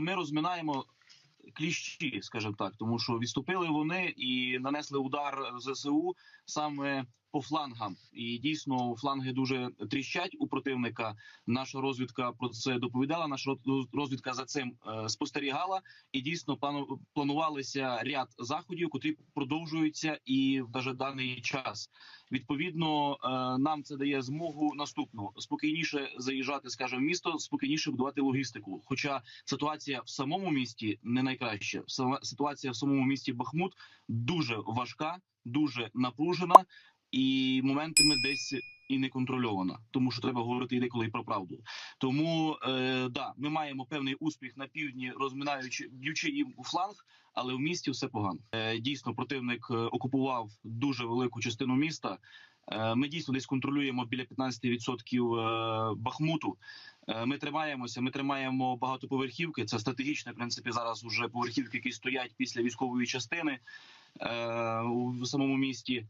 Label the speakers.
Speaker 1: ми розминаємо кліщі, скажімо так, тому що відступили вони і нанесли удар ЗСУ саме по флангам. І дійсно фланги дуже тріщать у противника. Наша розвідка про це доповідала. Наша розвідка за цим е, спостерігала. І дійсно планувалися ряд заходів, котрі продовжуються і в даже даний час. Відповідно, е, нам це дає змогу наступну спокійніше заїжджати, скажімо, в місто, спокійніше будувати логістику. Хоча ситуація в самому місті не найкраща. Ситуація в самому місті Бахмут дуже важка, дуже напружена, і моментами десь і не контрольована, тому що треба говорити деколи і про правду. Тому е, да, ми маємо певний успіх на півдні, розминаючи б'ючи їм у фланг, але в місті все погано. Е, дійсно, противник е, окупував дуже велику частину міста. Е, Ми дійсно десь контролюємо біля 15% е, Бахмуту. Ми тримаємося. Ми тримаємо багатоповерхівки. Це стратегічно, в принципі, зараз уже поверхівки, які стоять після військової частини у самому місті.